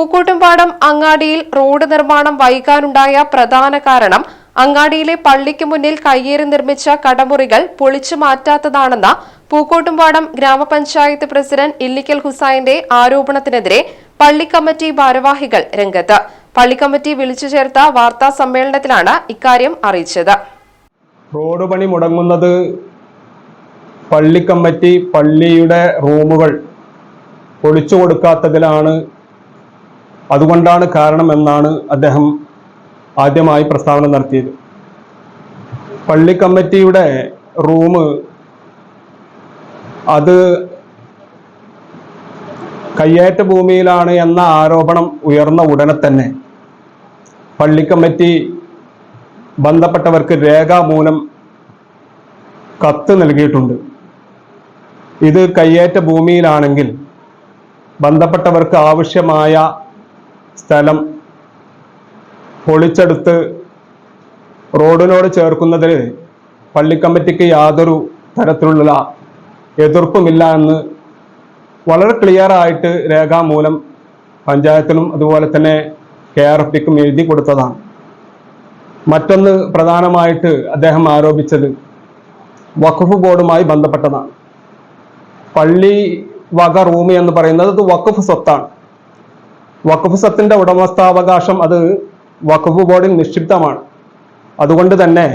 പൂക്കോട്ടുംപാടം അങ്ങാടിയിൽ റോഡ് നിർമ്മാണം വൈകാനുണ്ടായ പ്രധാന കാരണം അങ്ങാടിയിലെ പള്ളിക്ക് മുന്നിൽ കയ്യേറി നിർമ്മിച്ച കടമുറികൾ പൊളിച്ചു മാറ്റാത്തതാണെന്ന പൂക്കോട്ടുംപാടം ഗ്രാമപഞ്ചായത്ത് പ്രസിഡന്റ് ഇല്ലിക്കൽ ഹുസൈന്റെ ആരോപണത്തിനെതിരെ പള്ളി കമ്മിറ്റി ഭാരവാഹികൾ രംഗത്ത്. പള്ളി കമ്മിറ്റി വിളിച്ചു ചേർത്ത വാർത്താ സമ്മേളനത്തിലാണ് ഇക്കാര്യം അറിയിച്ചത്. റോഡ് പണി മുടങ്ങുന്നത് പള്ളി കമ്മിറ്റി പള്ളിയുടെ റൂമുകൾ പൊളിച്ചു കൊടുക്കാത്തതിലാണ് അതുകൊണ്ടാണ് കാരണം എന്നാണ് അദ്ദേഹം ആദ്യമായി പ്രസ്താവന നടത്തിയത്. പള്ളി കമ്മിറ്റിയുടെ റൂം അത് കയ്യേറ്റ ഭൂമിയിലാണ് എന്ന ആരോപണം ഉയർന്ന ഉടനെ തന്നെ. പള്ളി കമ്മിറ്റി ബന്ധപ്പെട്ടവർക്ക് രേഖാമൂലം കത്ത് നൽകിയിട്ടുണ്ട്. ഇത് കയ്യേറ്റ ഭൂമിയിലാണെങ്കിൽ ബന്ധപ്പെട്ടവർക്ക് ആവശ്യമായ സ്ഥലം പൊളിച്ചെടുത്ത് റോഡിനോട് ചേർക്കുന്നതിൽ പള്ളിക്കമ്മിറ്റിക്ക് യാതൊരു തരത്തിലുള്ള എതിർപ്പുമില്ല എന്ന് വളരെ ക്ലിയർ ആയിട്ട് രേഖാമൂലം പഞ്ചായത്തിനും അതുപോലെ തന്നെ കെ ആർ എഫ് പിക്കും എഴുതി കൊടുത്തതാണ്. മറ്റൊന്ന് പ്രധാനമായിട്ട് അദ്ദേഹം ആരോപിച്ചത് വഖഫ് ബോർഡുമായി ബന്ധപ്പെട്ടതാണ്. പള്ളി വക റൂമി എന്ന് പറയുന്നത് അത് വഖഫ് സ്വത്താണ്. വഖഫ് സ്വത്തിന്റെ ഉടമസ്ഥാവകാശം അത് വഖഫ് ബോർഡിൽ നിക്ഷിപ്തമാണ് അതുകൊണ്ട് തന്നെ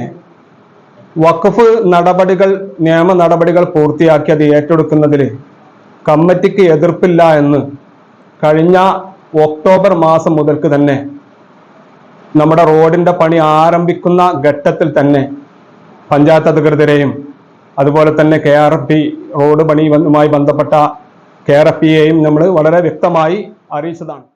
വഖഫ് നടപടികൾ നിയമ നടപടികൾ പൂർത്തിയാക്കി അത് ഏറ്റെടുക്കുന്നതിൽ കമ്മിറ്റിക്ക് എതിർപ്പില്ല എന്ന് കഴിഞ്ഞ ഒക്ടോബർ മാസം മുതൽക്ക് തന്നെ നമ്മുടെ റോഡിന്റെ പണി ആരംഭിക്കുന്ന ഘട്ടത്തിൽ തന്നെ പഞ്ചായത്ത് അധികൃതരെയും അതുപോലെ തന്നെ K R F P road പണിയുമായി ബന്ധപ്പെട്ട കെ ആർ എഫ് പിയെയും നമ്മൾ വളരെ വ്യക്തമായി അറിയിച്ചതാണ്.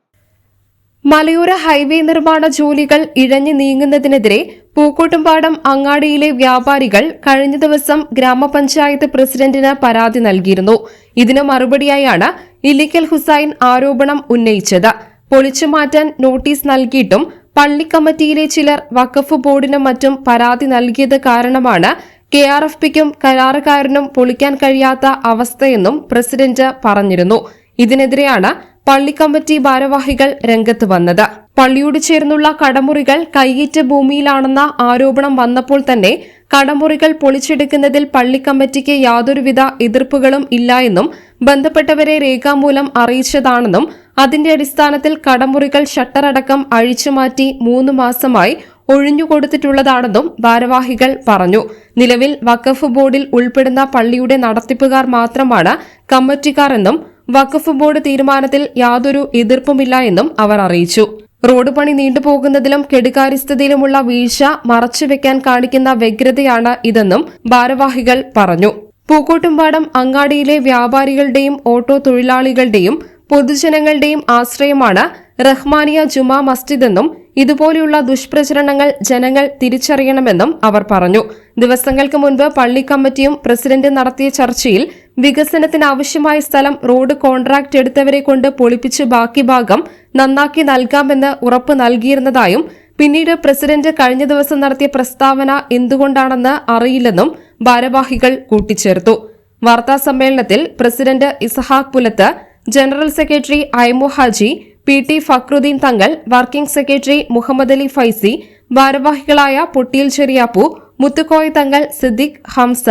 മലയോര ഹൈവേ നിർമ്മാണ ജോലികൾ ഇഴഞ്ഞു നീങ്ങുന്നതിനെതിരെ പൂക്കോട്ടുംപാടം അങ്ങാടിയിലെ വ്യാപാരികൾ കഴിഞ്ഞ ദിവസം ഗ്രാമപഞ്ചായത്ത് പ്രസിഡന്റിന് പരാതി നൽകിയിരുന്നു. ഇതിന് മറുപടിയായാണ് ഇല്ലിക്കൽ ഹുസൈൻ ആരോപണം ഉന്നയിച്ചത്. പൊളിച്ചുമാറ്റാൻ നോട്ടീസ് നൽകിയിട്ടും പള്ളി കമ്മിറ്റിയിലെ ചിലർ വഖഫ് ബോർഡിനും മറ്റും പരാതി നൽകിയത് കാരണമാണ് കെ ആർ എഫ് പിക്കും കരാറുകാരനും പൊളിക്കാൻ കഴിയാത്ത അവസ്ഥയെന്നും പ്രസിഡന്റ് പറഞ്ഞിരുന്നു. ഇതിനെതിരെയാണ് പള്ളി കമ്മിറ്റി ഭാരവാഹികൾ രംഗത്ത് വന്നത്. പള്ളിയോട് ചേർന്നുള്ള കടമുറികൾ കൈയേറ്റ ഭൂമിയിലാണെന്ന ആരോപണം വന്നപ്പോൾ തന്നെ കടമുറികൾ പൊളിച്ചെടുക്കുന്നതിൽ പള്ളി കമ്മിറ്റിക്ക് യാതൊരുവിധ എതിർപ്പുകളും ഇല്ല എന്നും ബന്ധപ്പെട്ടവരെ രേഖാമൂലം അറിയിച്ചതാണെന്നും അതിന്റെ അടിസ്ഥാനത്തിൽ കടമുറികൾ ഷട്ടറടക്കം അഴിച്ചുമാറ്റി മൂന്ന് മാസമായി ഒഴിഞ്ഞുകൊടുത്തിട്ടുള്ളതാണെന്നും ഭാരവാഹികൾ പറഞ്ഞു. നിലവിൽ വഖഫ് ബോർഡിൽ ഉൾപ്പെടുന്ന പള്ളിയുടെ നടത്തിപ്പുകാർ മാത്രമാണ് കമ്മിറ്റിക്കാർ എന്നും വഖഫ് ബോർഡ് തീരുമാനത്തിൽ യാതൊരു എതിർപ്പുമില്ല എന്നും അവർ അറിയിച്ചു. റോഡ് പണി നീണ്ടുപോകുന്നതിലും കെടുകാര്യസ്ഥതയിലുമുള്ള വീഴ്ച മറച്ചുവെക്കാൻ കാണിക്കുന്ന വ്യഗ്രതയാണ് ഇതെന്നും ഭാരവാഹികൾ പറഞ്ഞു. പൂക്കോട്ടുംപാടം അങ്ങാടിയിലെ വ്യാപാരികളുടെയും ഓട്ടോ തൊഴിലാളികളുടെയും പൊതുജനങ്ങളുടെയും ആശ്രയമാണ് റഹ്മാനിയ ജുമാ മസ്ജിദെന്നും ഇതുപോലെയുള്ള ദുഷ്പ്രചരണങ്ങൾ ജനങ്ങൾ തിരിച്ചറിയണമെന്നും അവർ പറഞ്ഞു. ദിവസങ്ങൾക്ക് മുൻപ് പള്ളി കമ്മിറ്റിയും പ്രസിഡന്റ് നടത്തിയ ചർച്ചയിൽ വികസനത്തിനാവശ്യമായ സ്ഥലം റോഡ് കോൺട്രാക്ട് എടുത്തവരെ കൊണ്ട് പൊളിപ്പിച്ച് ബാക്കി ഭാഗം നന്നാക്കി നൽകാമെന്ന് ഉറപ്പ് നൽകിയിരുന്നതായും പിന്നീട് പ്രസിഡന്റ് കഴിഞ്ഞ ദിവസം നടത്തിയ പ്രസ്താവന എന്തുകൊണ്ടാണെന്ന് അറിയില്ലെന്നും ഭാരവാഹികൾ കൂട്ടിച്ചേർത്തു. വാർത്താ സമ്മേളനത്തിൽ president Ishaq Pulath general secretary Aimu Haji P T Fakhruddin Thangal working secretary Muhammad Ali Faizi ഭാരവാഹികളായ പൊട്ടിയിൽ ചെറിയാപ്പു മുത്തുക്കോയ തങ്ങൾ സിദ്ദിഖ് ഹംസ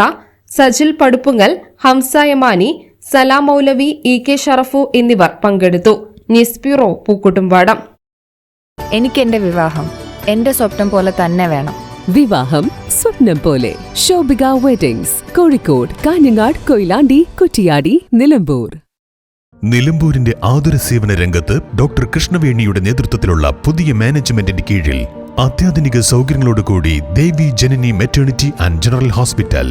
സജിൽ പടുപ്പുങ്ങൽ ഹംസ യമാനി സലാം മൗലവി ഇ കെ ഷറഫു എന്നിവർ പങ്കെടുത്തു. News bureau Pookkuttumpadam. എനിക്ക് എന്റെ വിവാഹം എന്റെ സ്വപ്നം പോലെ തന്നെ വേണം. വിവാഹം സ്വപ്നം പോലെ. ശോഭിക വെഡിങ്സ് കോഴിക്കോട് കാഞ്ഞങ്ങാട് കൊയിലാണ്ടി കുറ്റിയാടി നിലമ്പൂർ. നിലമ്പൂരിന്റെ ആതുര സേവന രംഗത്ത് ഡോക്ടർ കൃഷ്ണവേണിയുടെ നേതൃത്വത്തിലുള്ള പുതിയ മാനേജ്മെന്റിന്റെ കീഴിൽ അത്യാധുനിക സൗകര്യങ്ങളോടുകൂടി Devi Janani maternity and general hospital